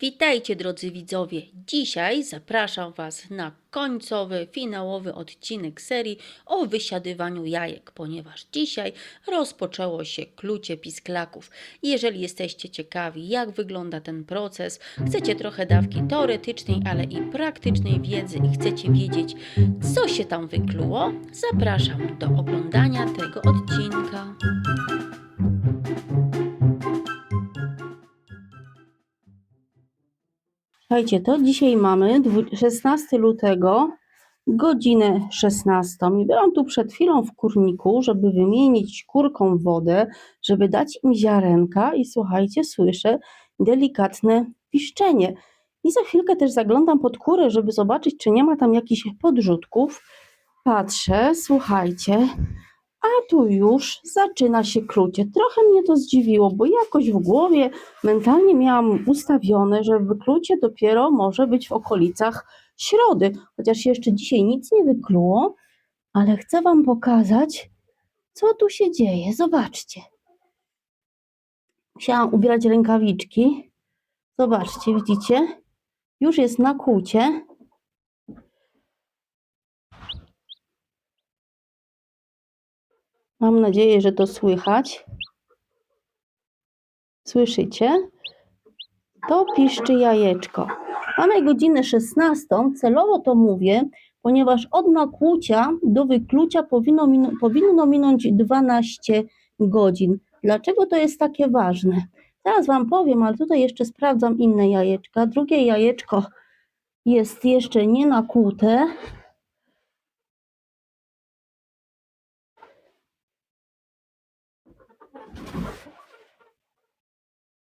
Witajcie drodzy widzowie. Dzisiaj zapraszam Was na końcowy, finałowy odcinek serii o wysiadywaniu jajek, ponieważ dzisiaj rozpoczęło się klucie pisklaków. Jeżeli jesteście ciekawi, jak wygląda ten proces, chcecie trochę dawki teoretycznej, ale i praktycznej wiedzy i chcecie wiedzieć, co się tam wykluło, zapraszam do oglądania tego odcinka. Słuchajcie, to dzisiaj mamy dwu- 16 lutego, godzinę 16. I byłam tu przed chwilą w kurniku, żeby wymienić kurkom wodę, żeby dać im ziarenka i słuchajcie, słyszę delikatne piszczenie. I za chwilkę też zaglądam pod kurę, żeby zobaczyć, czy nie ma tam jakichś podrzutków. Patrzę, słuchajcie, a tu już zaczyna się klucie. Trochę mnie to zdziwiło, bo jakoś w głowie mentalnie miałam ustawione, że wyklucie dopiero może być w okolicach środy, chociaż jeszcze dzisiaj nic nie wykluło, ale chcę Wam pokazać, co tu się dzieje. Zobaczcie. Musiałam ubierać rękawiczki. Zobaczcie, widzicie? Już jest na kłucie. Mam nadzieję, że to słychać. Słyszycie? To piszczy jajeczko. Mamy godzinę 16. Celowo to mówię, ponieważ od nakłucia do wyklucia powinno, powinno minąć 12 godzin. Dlaczego to jest takie ważne? Zaraz Wam powiem, ale tutaj jeszcze sprawdzam inne jajeczka. Drugie jajeczko jest jeszcze nie nakłute.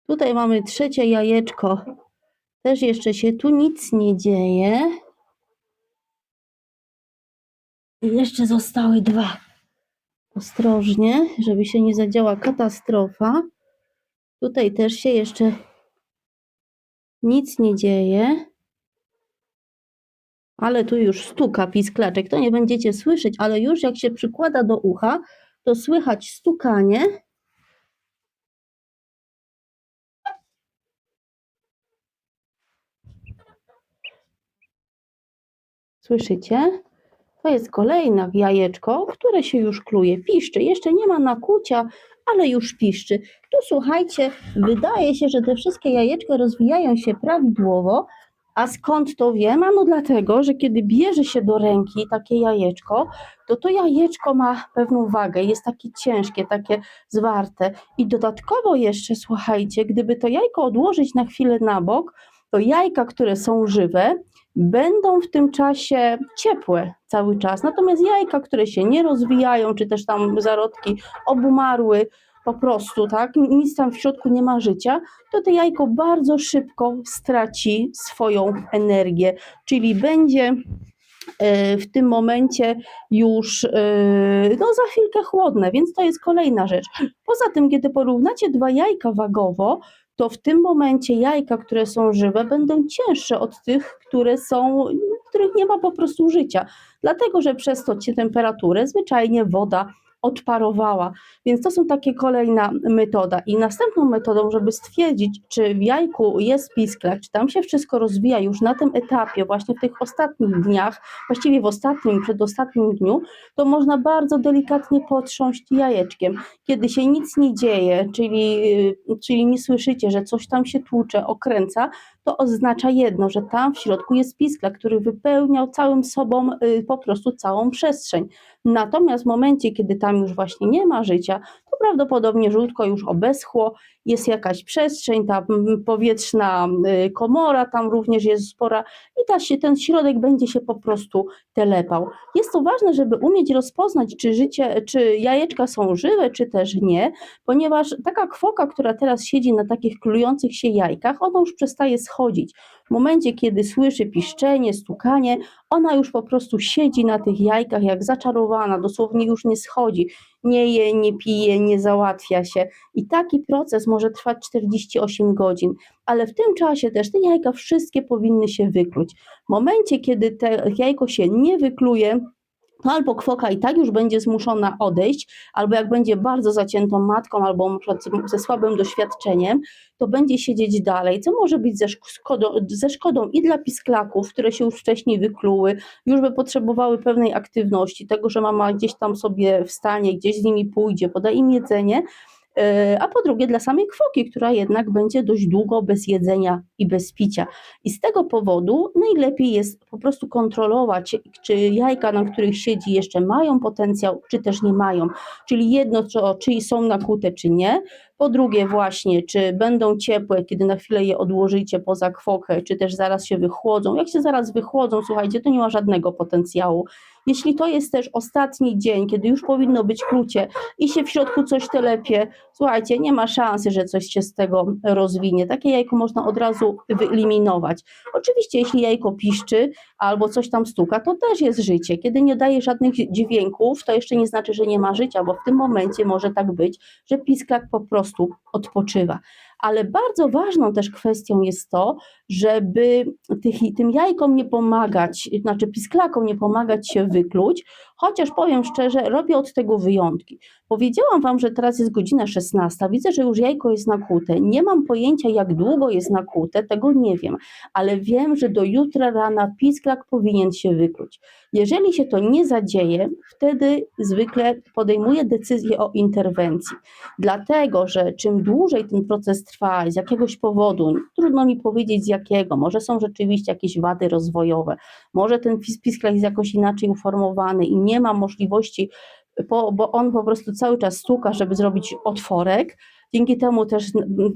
Tutaj mamy trzecie jajeczko. Też jeszcze się tu nic nie dzieje. I jeszcze zostały dwa. Ostrożnie, żeby się nie zadziała katastrofa. Tutaj też się jeszcze nic nie dzieje. Ale tu już stuka pisklaczek. To nie będziecie słyszeć, ale już jak się przykłada do ucha, to słychać stukanie. Słyszycie? To jest kolejne jajeczko, które się już kluje, piszczy. Jeszcze nie ma nakłucia, ale już piszczy. Tu słuchajcie, wydaje się, że te wszystkie jajeczka rozwijają się prawidłowo. A skąd to wiem? Ano dlatego, że kiedy bierze się do ręki takie jajeczko, to to jajeczko ma pewną wagę, jest takie ciężkie, takie zwarte. I dodatkowo jeszcze, słuchajcie, gdyby to jajko odłożyć na chwilę na bok, to jajka, które są żywe, będą w tym czasie ciepłe cały czas. Natomiast jajka, które się nie rozwijają, czy też tam zarodki obumarły, po prostu, tak, nic tam w środku nie ma życia, to to jajko bardzo szybko straci swoją energię, czyli będzie e, w tym momencie już e, no, za chwilkę chłodne, więc to jest kolejna rzecz. Poza tym, kiedy porównacie dwa jajka wagowo, to w tym momencie jajka, które są żywe, będą cięższe od tych, które są, których nie ma po prostu życia. Dlatego, że przez to temperaturę zwyczajnie woda odparowała. Więc to są takie kolejna metoda. I następną metodą, żeby stwierdzić, czy w jajku jest pisklak, czy tam się wszystko rozwija już na tym etapie, właśnie w tych ostatnich dniach, właściwie w ostatnim, przedostatnim dniu, to można bardzo delikatnie potrząść jajeczkiem. Kiedy się nic nie dzieje, czyli, y, czyli nie słyszycie, że coś tam się tłucze, okręca, to oznacza jedno, że tam w środku jest pisklak, który wypełniał całym sobą y, po prostu całą przestrzeń. Natomiast w momencie, kiedy tam już właśnie nie ma życia, to prawdopodobnie żółtko już obeschło, jest jakaś przestrzeń, ta powietrzna y, komora tam również jest spora i ta się, ten środek będzie się po prostu telepał. Jest to ważne, żeby umieć rozpoznać, czy życie, czy jajeczka są żywe, czy też nie, ponieważ taka kwoka, która teraz siedzi na takich klujących się jajkach, ona już przestaje schodzić. W momencie, kiedy słyszy piszczenie, stukanie, ona już po prostu siedzi na tych jajkach jak zaczarowana, dosłownie już nie schodzi, nie je, nie pije, nie załatwia się. I taki proces może trwać 48 godzin, ale w tym czasie też te jajka wszystkie powinny się wykluć. W momencie, kiedy te jajko się nie wykluje, albo kwoka i tak już będzie zmuszona odejść, albo jak będzie bardzo zaciętą matką, albo ze słabym doświadczeniem, to będzie siedzieć dalej, co może być ze szkodą, ze szkodą i dla pisklaków, które się już wcześniej wykluły, już by potrzebowały pewnej aktywności, tego, że mama gdzieś tam sobie wstanie, gdzieś z nimi pójdzie, poda im jedzenie, a po drugie dla samej kwoki, która jednak będzie dość długo bez jedzenia i bez picia. I z tego powodu najlepiej jest po prostu kontrolować, czy jajka, na których siedzi, jeszcze mają potencjał, czy też nie mają. Czyli jedno, czy są nakute, czy nie. Po drugie, właśnie, czy będą ciepłe, kiedy na chwilę je odłożycie poza kwokę, czy też zaraz się wychłodzą. Jak się zaraz wychłodzą, słuchajcie, to nie ma żadnego potencjału. Jeśli to jest też ostatni dzień, kiedy już powinno być klucie i się w środku coś telepie, słuchajcie, nie ma szansy, że coś się z tego rozwinie. Takie jajko można od razu wyeliminować. Oczywiście, jeśli jajko piszczy albo coś tam stuka, to też jest życie. Kiedy nie daje żadnych dźwięków, to jeszcze nie znaczy, że nie ma życia, bo w tym momencie może tak być, że pisklak po prostu odpoczywa. Ale bardzo ważną też kwestią jest to, żeby tych, tym jajkom nie pomagać, znaczy pisklakom nie pomagać się wykluć, chociaż powiem szczerze, robię od tego wyjątki. Powiedziałam Wam, że teraz jest godzina 16, widzę, że już jajko jest nakute. Nie mam pojęcia, jak długo jest nakute, tego nie wiem, ale wiem, że do jutra rana pisklak powinien się wykluć. Jeżeli się to nie zadzieje, wtedy zwykle podejmuję decyzję o interwencji. Dlatego, że czym dłużej ten proces trwa, z jakiegoś powodu, trudno mi powiedzieć z jakiego, może są rzeczywiście jakieś wady rozwojowe, może ten pisklak jest jakoś inaczej uformowany i nie ma możliwości po, bo on po prostu cały czas stuka, żeby zrobić otworek. Dzięki temu też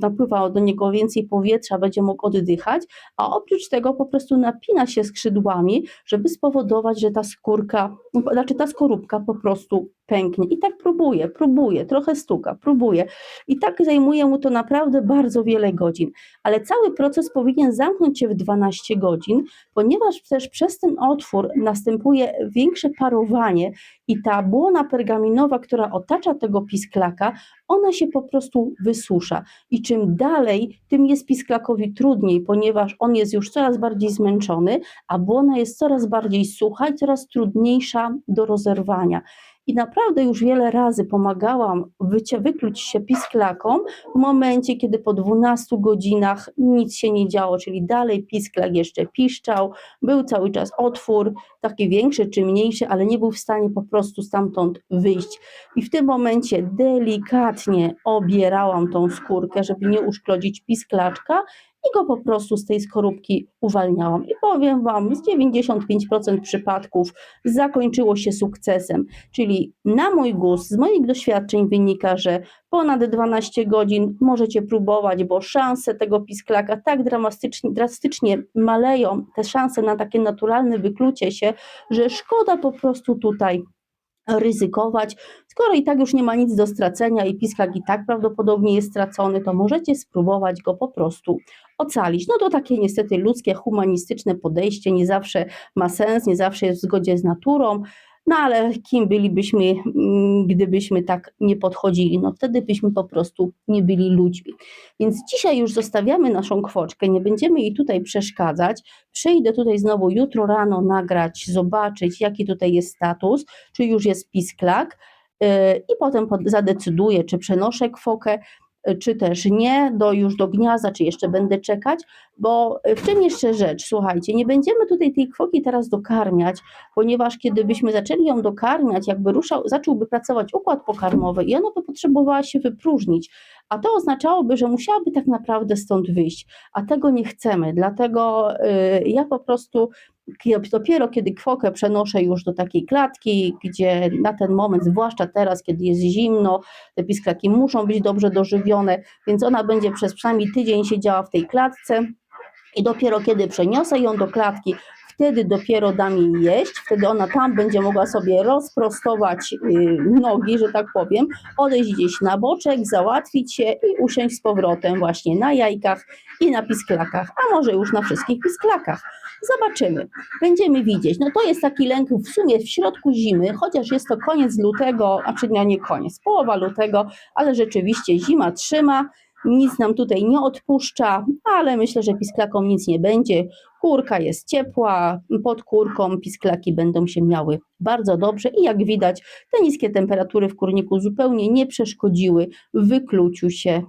napływa do niego więcej powietrza, będzie mógł oddychać, a oprócz tego po prostu napina się skrzydłami, żeby spowodować, że ta skórka, znaczy ta skorupka po prostu pęknie. I tak próbuje, próbuje, trochę stuka, próbuje. I tak zajmuje mu to naprawdę bardzo wiele godzin. Ale cały proces powinien zamknąć się w 12 godzin, ponieważ też przez ten otwór następuje większe parowanie i ta błona pergaminowa, która otacza tego pisklaka, ona się po prostu wysusza. I czym dalej, tym jest pisklakowi trudniej, ponieważ on jest już coraz bardziej zmęczony, a błona jest coraz bardziej sucha i coraz trudniejsza do rozerwania. I naprawdę już wiele razy pomagałam wycie, wykluć się pisklakom w momencie, kiedy po 12 godzinach nic się nie działo, czyli dalej pisklak jeszcze piszczał, był cały czas otwór, taki większy czy mniejszy, ale nie był w stanie po prostu stamtąd wyjść. I w tym momencie delikatnie obierałam tą skórkę, żeby nie uszkodzić pisklaczka i go po prostu z tej skorupki uwalniałam. I powiem Wam, z 95% przypadków zakończyło się sukcesem. Czyli na mój gust, z moich doświadczeń wynika, że ponad 12 godzin możecie próbować, bo szanse tego pisklaka tak dramatycznie, drastycznie maleją, te szanse na takie naturalne wyklucie się, że szkoda po prostu tutaj ryzykować. Skoro i tak już nie ma nic do stracenia i pisklak i tak prawdopodobnie jest stracony, to możecie spróbować go po prostu ocalić. No to takie niestety ludzkie, humanistyczne podejście nie zawsze ma sens, nie zawsze jest w zgodzie z naturą. No ale kim bylibyśmy, mm, gdybyśmy tak nie podchodzili? No wtedy byśmy po prostu nie byli ludźmi. Więc dzisiaj już zostawiamy naszą kwoczkę, nie będziemy jej tutaj przeszkadzać. Przyjdę tutaj znowu jutro rano nagrać, zobaczyć jaki tutaj jest status, czy już jest pisklak yy, i potem zadecyduję, czy przenoszę kwokę, czy też nie, do już do gniazda, czy jeszcze będę czekać, bo w czym jeszcze rzecz? Słuchajcie, nie będziemy tutaj tej kwoki teraz dokarmiać, ponieważ kiedy byśmy zaczęli ją dokarmiać, jakby ruszał, zacząłby pracować układ pokarmowy i ona by potrzebowała się wypróżnić, a to oznaczałoby, że musiałaby tak naprawdę stąd wyjść, a tego nie chcemy, dlatego yy, ja po prostu dopiero kiedy kwokę przenoszę już do takiej klatki, gdzie na ten moment, zwłaszcza teraz, kiedy jest zimno, te pisklaki muszą być dobrze dożywione, więc ona będzie przez przynajmniej tydzień siedziała w tej klatce i dopiero kiedy przeniosę ją do klatki, wtedy dopiero dam jej jeść, wtedy ona tam będzie mogła sobie rozprostować y, nogi, że tak powiem, odejść gdzieś na boczek, załatwić się i usiąść z powrotem właśnie na jajkach i na pisklakach, a może już na wszystkich pisklakach. Zobaczymy, będziemy widzieć. No to jest taki lęk w sumie w środku zimy, chociaż jest to koniec lutego, a czy nie koniec, połowa lutego, ale rzeczywiście zima trzyma, nic nam tutaj nie odpuszcza, ale myślę, że pisklakom nic nie będzie. Kurka jest ciepła, pod kurką pisklaki będą się miały bardzo dobrze i jak widać, te niskie temperatury w kurniku zupełnie nie przeszkodziły wykluciu się,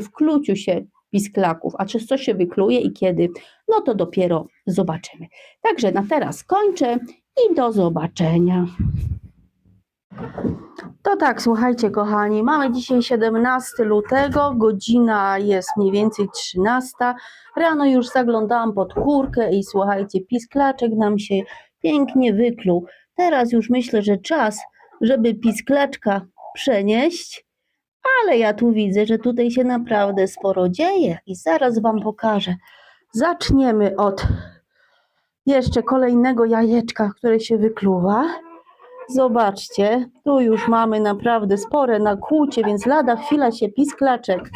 wkluciu się pisklaków. A czy co się wykluje i kiedy, no to dopiero zobaczymy. Także na teraz kończę i do zobaczenia. To tak, słuchajcie, kochani, mamy dzisiaj 17 lutego, godzina jest mniej więcej 13. Rano już zaglądałam pod kurkę i słuchajcie, pisklaczek nam się pięknie wykluł. Teraz już myślę, że czas, żeby pisklaczka przenieść, ale ja tu widzę, że tutaj się naprawdę sporo dzieje i zaraz Wam pokażę. Zaczniemy od jeszcze kolejnego jajeczka, które się wykluwa. Zobaczcie, tu już mamy naprawdę spore nakłucie, więc lada chwila się pisklaczek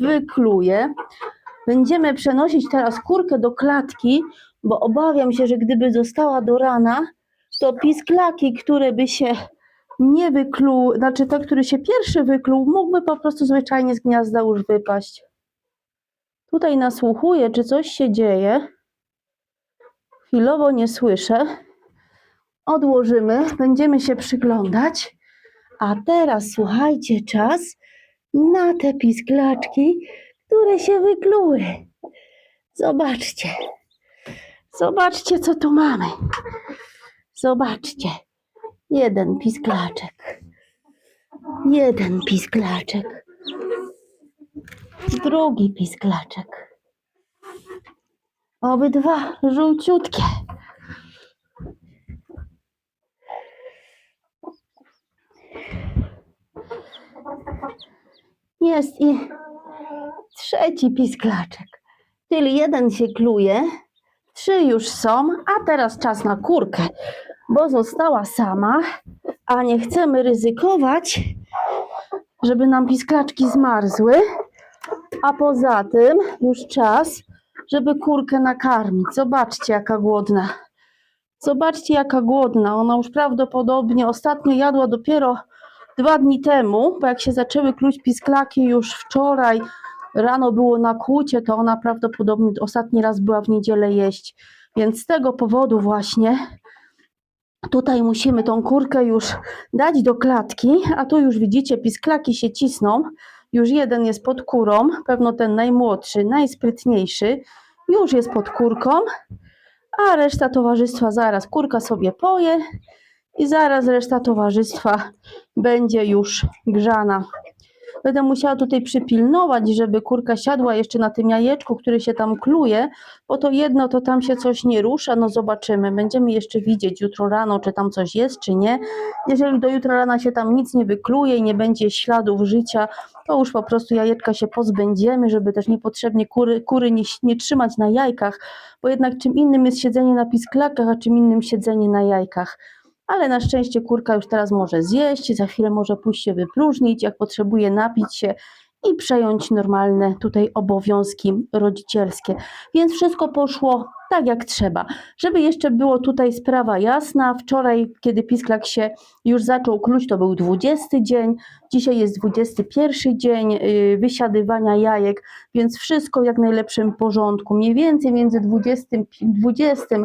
wykluje. Będziemy przenosić teraz kurkę do klatki, bo obawiam się, że gdyby została do rana, to pisklaki, które by się nie wykluł, znaczy ten, który się pierwszy wykluł, mógłby po prostu zwyczajnie z gniazda już wypaść. Tutaj nasłuchuję, czy coś się dzieje. Chwilowo nie słyszę odłożymy, będziemy się przyglądać. A teraz słuchajcie, czas na te pisklaczki, które się wykluły. Zobaczcie. Zobaczcie, co tu mamy. Zobaczcie. Jeden pisklaczek. Jeden pisklaczek. Drugi pisklaczek. Obydwa żółciutkie. Jest i trzeci pisklaczek. Czyli jeden się kluje, trzy już są, a teraz czas na kurkę, bo została sama, a nie chcemy ryzykować, żeby nam pisklaczki zmarzły. A poza tym już czas, żeby kurkę nakarmić. Zobaczcie, jaka głodna. Zobaczcie, jaka głodna. Ona już prawdopodobnie ostatnio jadła dopiero dwa dni temu, bo jak się zaczęły kluć pisklaki już wczoraj, rano było na kłucie, to ona prawdopodobnie ostatni raz była w niedzielę jeść. Więc z tego powodu właśnie tutaj musimy tą kurkę już dać do klatki, a tu już widzicie, pisklaki się cisną. Już jeden jest pod kurą, pewno ten najmłodszy, najsprytniejszy, już jest pod kurką, a reszta towarzystwa zaraz kurka sobie poje i zaraz reszta towarzystwa będzie już grzana. Będę musiała tutaj przypilnować, żeby kurka siadła jeszcze na tym jajeczku, który się tam kluje, bo to jedno to tam się coś nie rusza, no zobaczymy. Będziemy jeszcze widzieć jutro rano, czy tam coś jest, czy nie. Jeżeli do jutra rana się tam nic nie wykluje i nie będzie śladów życia, to już po prostu jajeczka się pozbędziemy, żeby też niepotrzebnie kury, kury nie, nie trzymać na jajkach, bo jednak czym innym jest siedzenie na pisklakach, a czym innym siedzenie na jajkach ale na szczęście kurka już teraz może zjeść, za chwilę może pójść się wypróżnić, jak potrzebuje napić się i przejąć normalne tutaj obowiązki rodzicielskie. Więc wszystko poszło tak jak trzeba. Żeby jeszcze było tutaj sprawa jasna, wczoraj, kiedy pisklak się już zaczął kluć, to był 20 dzień, dzisiaj jest 21 dzień yy, wysiadywania jajek, więc wszystko jak najlepszym porządku. Mniej więcej między 20, 20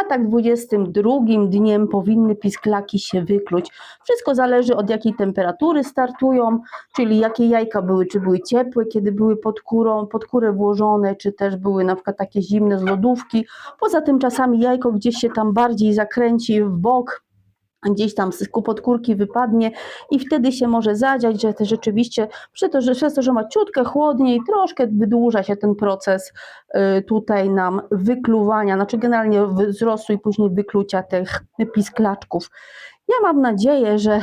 a tak 22 dniem powinny pisklaki się wykluć. Wszystko zależy od jakiej temperatury startują, czyli jakie jajka były, czy były ciepłe, kiedy były pod kurą, pod kurę włożone, czy też były na przykład takie zimne z lodówki. Poza tym czasami jajko gdzieś się tam bardziej zakręci w bok, gdzieś tam z podkórki wypadnie i wtedy się może zadziać, że to rzeczywiście przez to, że, przez to, że ma ciutkę chłodniej, troszkę wydłuża się ten proces y, tutaj nam wykluwania, znaczy generalnie wzrostu i później wyklucia tych pisklaczków. Ja mam nadzieję, że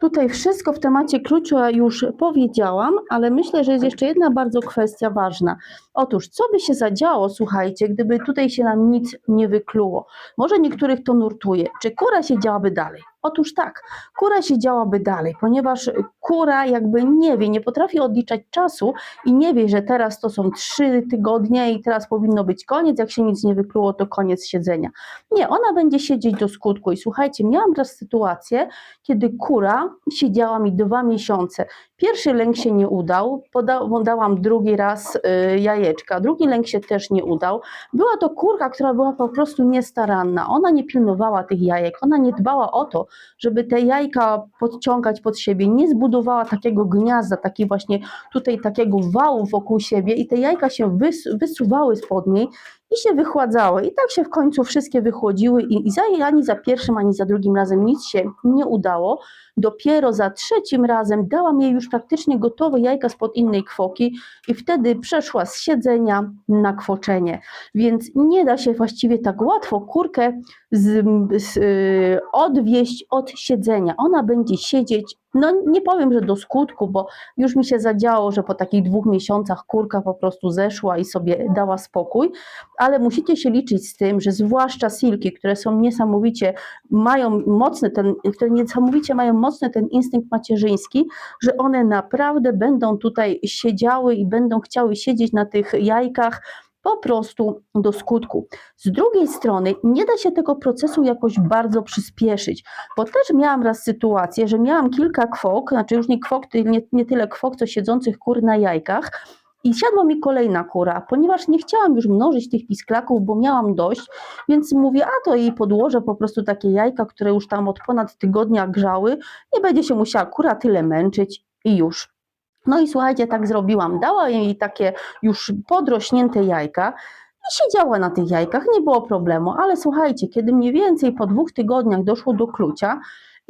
Tutaj wszystko w temacie klucza już powiedziałam, ale myślę, że jest jeszcze jedna bardzo kwestia ważna. Otóż, co by się zadziało, słuchajcie, gdyby tutaj się nam nic nie wykluło? Może niektórych to nurtuje. Czy kura siedziałaby dalej? Otóż tak, kura siedziałaby dalej, ponieważ kura jakby nie wie, nie potrafi odliczać czasu i nie wie, że teraz to są trzy tygodnie i teraz powinno być koniec, jak się nic nie wykluło, to koniec siedzenia. Nie, ona będzie siedzieć do skutku i słuchajcie, miałam teraz sytuację, kiedy kura siedziała mi dwa miesiące. Pierwszy lęk się nie udał, poda- podałam drugi raz y, jajeczka, drugi lęk się też nie udał. Była to kurka, która była po prostu niestaranna. Ona nie pilnowała tych jajek, ona nie dbała o to, żeby te jajka podciągać pod siebie, nie zbudowała takiego gniazda, takiej właśnie tutaj takiego wału wokół siebie i te jajka się wys- wysuwały spod niej i się wychładzały. I tak się w końcu wszystkie wychłodziły i, i za, ani za pierwszym, ani za drugim razem nic się nie udało. Dopiero za trzecim razem dałam jej już praktycznie gotowe jajka spod innej kwoki i wtedy przeszła z siedzenia na kwoczenie. Więc nie da się właściwie tak łatwo kurkę z, z, y, odwieść od siedzenia. Ona będzie siedzieć, no nie powiem, że do skutku, bo już mi się zadziało, że po takich dwóch miesiącach kurka po prostu zeszła i sobie dała spokój, ale musicie się liczyć z tym, że zwłaszcza silki, które są niesamowicie, mają mocny ten, które niesamowicie mają mocny ten instynkt macierzyński, że one naprawdę będą tutaj siedziały i będą chciały siedzieć na tych jajkach po prostu do skutku. Z drugiej strony nie da się tego procesu jakoś bardzo przyspieszyć, bo też miałam raz sytuację, że miałam kilka kwok, znaczy już nie kwok, nie, nie tyle kwok, co siedzących kur na jajkach, i siadła mi kolejna kura, ponieważ nie chciałam już mnożyć tych pisklaków, bo miałam dość, więc mówię, a to jej podłożę po prostu takie jajka, które już tam od ponad tygodnia grzały, nie będzie się musiała kura tyle męczyć i już. No i słuchajcie, tak zrobiłam. Dała jej takie już podrośnięte jajka i siedziała na tych jajkach, nie było problemu, ale słuchajcie, kiedy mniej więcej po dwóch tygodniach doszło do klucia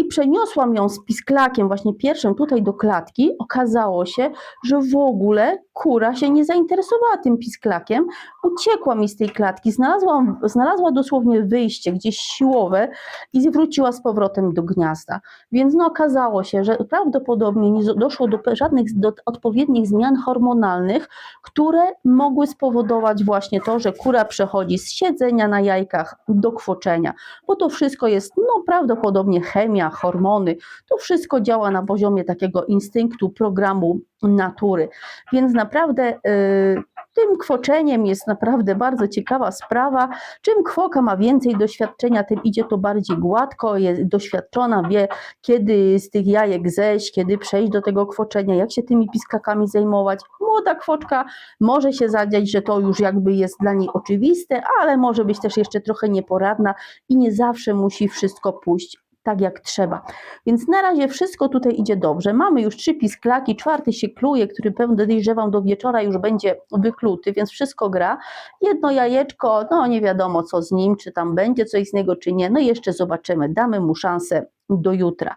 i przeniosłam ją z pisklakiem właśnie pierwszym tutaj do klatki, okazało się, że w ogóle kura się nie zainteresowała tym pisklakiem, uciekła mi z tej klatki, znalazłam, znalazła dosłownie wyjście gdzieś siłowe i wróciła z powrotem do gniazda. Więc no okazało się, że prawdopodobnie nie doszło do żadnych do odpowiednich zmian hormonalnych, które mogły spowodować właśnie to, że kura przechodzi z siedzenia na jajkach do kwoczenia, bo to wszystko jest no prawdopodobnie chemia, hormony, to wszystko działa na poziomie takiego instynktu, programu natury. Więc naprawdę y, tym kwoczeniem jest naprawdę bardzo ciekawa sprawa. Czym kwoka ma więcej doświadczenia, tym idzie to bardziej gładko, jest doświadczona, wie kiedy z tych jajek zejść, kiedy przejść do tego kwoczenia, jak się tymi piskakami zajmować. Młoda kwoczka może się zadziać, że to już jakby jest dla niej oczywiste, ale może być też jeszcze trochę nieporadna i nie zawsze musi wszystko pójść tak jak trzeba. Więc na razie wszystko tutaj idzie dobrze. Mamy już trzy pisklaki, czwarty się kluje, który pewnie podejrzewam do wieczora już będzie wykluty, więc wszystko gra. Jedno jajeczko, no nie wiadomo co z nim, czy tam będzie coś z niego, czy nie. No jeszcze zobaczymy, damy mu szansę do jutra.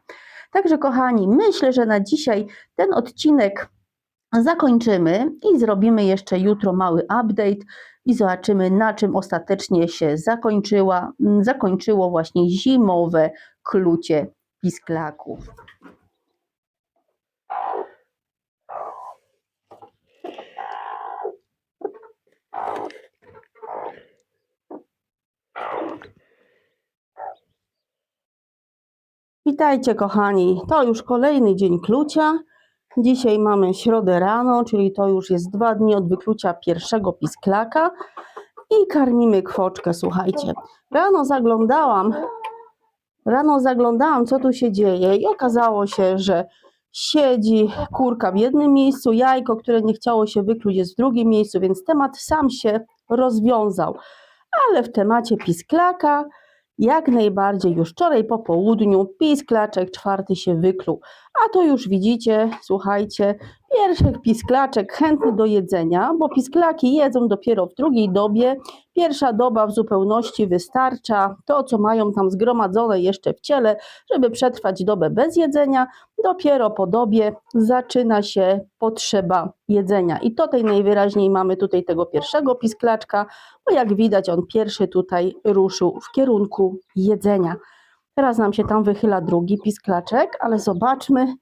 Także kochani, myślę, że na dzisiaj ten odcinek zakończymy i zrobimy jeszcze jutro mały update i zobaczymy na czym ostatecznie się zakończyła, zakończyło właśnie zimowe klucie pisklaków. Witajcie kochani, to już kolejny dzień klucia. Dzisiaj mamy środę rano, czyli to już jest dwa dni od wyklucia pierwszego pisklaka i karmimy kwoczkę, słuchajcie. Rano zaglądałam, rano zaglądałam co tu się dzieje i okazało się, że siedzi kurka w jednym miejscu, jajko, które nie chciało się wykluć jest w drugim miejscu, więc temat sam się rozwiązał. Ale w temacie pisklaka jak najbardziej już wczoraj po południu pisklaczek czwarty się wykluł. A to już widzicie, słuchajcie, pierwszych pisklaczek chętny do jedzenia, bo pisklaki jedzą dopiero w drugiej dobie. Pierwsza doba w zupełności wystarcza. To, co mają tam zgromadzone jeszcze w ciele, żeby przetrwać dobę bez jedzenia, dopiero po dobie zaczyna się potrzeba jedzenia. I tutaj najwyraźniej mamy tutaj tego pierwszego pisklaczka, bo jak widać on pierwszy tutaj ruszył w kierunku jedzenia. Teraz nam się tam wychyla drugi pisklaczek, ale zobaczmy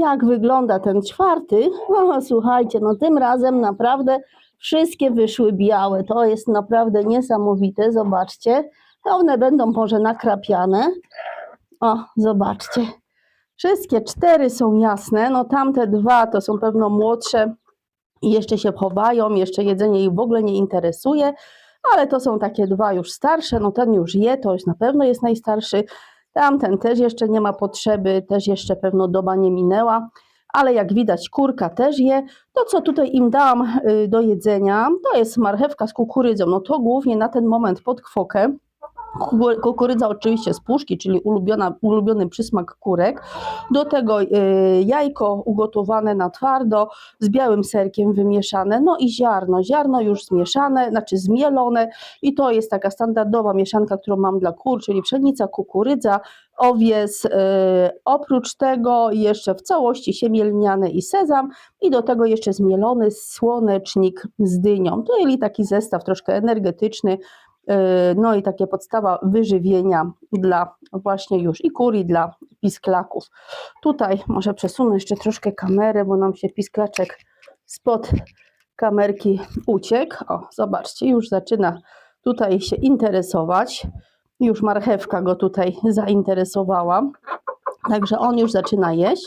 jak wygląda ten czwarty. O, słuchajcie, no tym razem naprawdę wszystkie wyszły białe. To jest naprawdę niesamowite, zobaczcie. One będą może nakrapiane, O, zobaczcie. Wszystkie cztery są jasne, no tamte dwa to są pewno młodsze i jeszcze się chowają, jeszcze jedzenie ich w ogóle nie interesuje, ale to są takie dwa już starsze, no ten już je, to już na pewno jest najstarszy, tamten też jeszcze nie ma potrzeby, też jeszcze pewno doba nie minęła, ale jak widać kurka też je. To co tutaj im dałam y, do jedzenia, to jest marchewka z kukurydzą, no to głównie na ten moment pod kwokę, Kukurydza oczywiście z puszki, czyli ulubiona, ulubiony przysmak kurek. Do tego y, jajko ugotowane na twardo z białym serkiem wymieszane, no i ziarno. Ziarno już zmieszane, znaczy zmielone i to jest taka standardowa mieszanka, którą mam dla kur, czyli pszenica, kukurydza, owies. Y, oprócz tego jeszcze w całości siemię lniane i sezam i do tego jeszcze zmielony słonecznik z dynią. To czyli taki zestaw troszkę energetyczny, no i takie podstawa wyżywienia dla właśnie już i kur, i dla pisklaków. Tutaj może przesunę jeszcze troszkę kamerę, bo nam się pisklaczek spod kamerki uciekł. O, zobaczcie, już zaczyna tutaj się interesować. Już marchewka go tutaj zainteresowała. Także on już zaczyna jeść.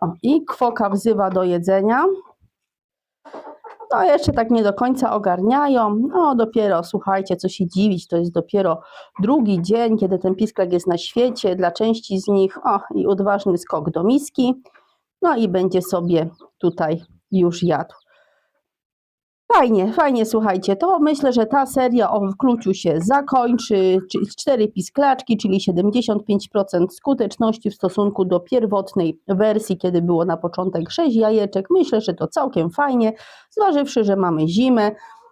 O, I kwoka wzywa do jedzenia. No jeszcze tak nie do końca ogarniają. No dopiero, słuchajcie, co się dziwić, to jest dopiero drugi dzień, kiedy ten pisklak jest na świecie. Dla części z nich, o i odważny skok do miski. No i będzie sobie tutaj już jadł. Fajnie, fajnie, słuchajcie, to myślę, że ta seria o wkluciu się zakończy. Cztery pisklaczki, czyli 75% skuteczności w stosunku do pierwotnej wersji, kiedy było na początek 6 jajeczek. Myślę, że to całkiem fajnie, zważywszy, że mamy zimę.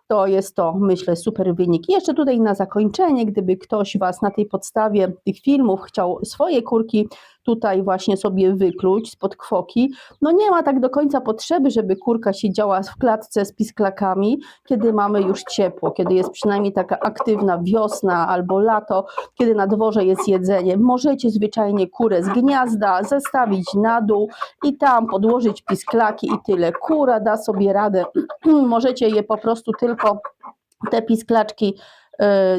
To jest to, myślę, super wynik. I Jeszcze tutaj na zakończenie, gdyby ktoś Was na tej podstawie tych filmów chciał swoje kurki tutaj właśnie sobie wykluć spod kwoki, no nie ma tak do końca potrzeby, żeby kurka siedziała w klatce z pisklakami, kiedy mamy już ciepło, kiedy jest przynajmniej taka aktywna wiosna albo lato, kiedy na dworze jest jedzenie. Możecie zwyczajnie kurę z gniazda zestawić na dół i tam podłożyć pisklaki i tyle. Kura da sobie radę. Możecie je po prostu tylko te pisklaczki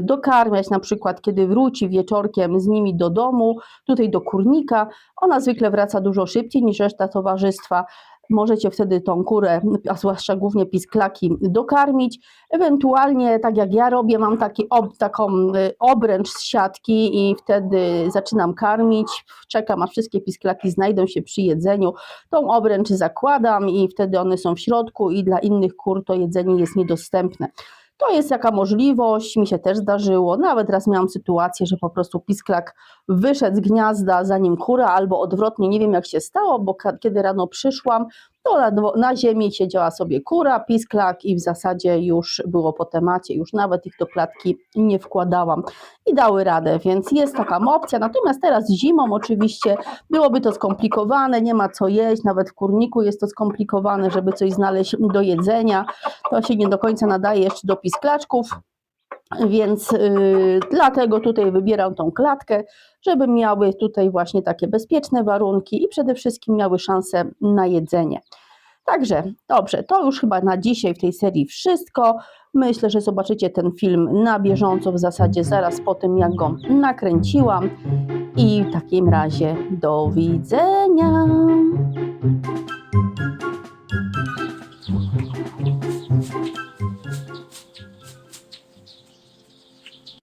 dokarmiać, na przykład kiedy wróci wieczorkiem z nimi do domu, tutaj do kurnika, ona zwykle wraca dużo szybciej niż reszta towarzystwa. Możecie wtedy tą kurę, a zwłaszcza głównie pisklaki, dokarmić. Ewentualnie, tak jak ja robię, mam taki ob, taką y, obręcz z siatki i wtedy zaczynam karmić. Czekam, aż wszystkie pisklaki znajdą się przy jedzeniu. Tą obręcz zakładam i wtedy one są w środku i dla innych kur to jedzenie jest niedostępne. To jest jaka możliwość, mi się też zdarzyło. Nawet raz miałam sytuację, że po prostu pisklak wyszedł z gniazda zanim kura, albo odwrotnie, nie wiem jak się stało, bo kiedy rano przyszłam, to na, na ziemi siedziała sobie kura, pisklak i w zasadzie już było po temacie, już nawet ich do klatki nie wkładałam i dały radę, więc jest taka opcja. Natomiast teraz zimą oczywiście byłoby to skomplikowane, nie ma co jeść, nawet w kurniku jest to skomplikowane, żeby coś znaleźć do jedzenia. To się nie do końca nadaje jeszcze do pisklaczków. Więc y, dlatego tutaj wybieram tą klatkę, żeby miały tutaj właśnie takie bezpieczne warunki i przede wszystkim miały szansę na jedzenie. Także dobrze, to już chyba na dzisiaj w tej serii wszystko. Myślę, że zobaczycie ten film na bieżąco, w zasadzie zaraz po tym, jak go nakręciłam. I w takim razie do widzenia.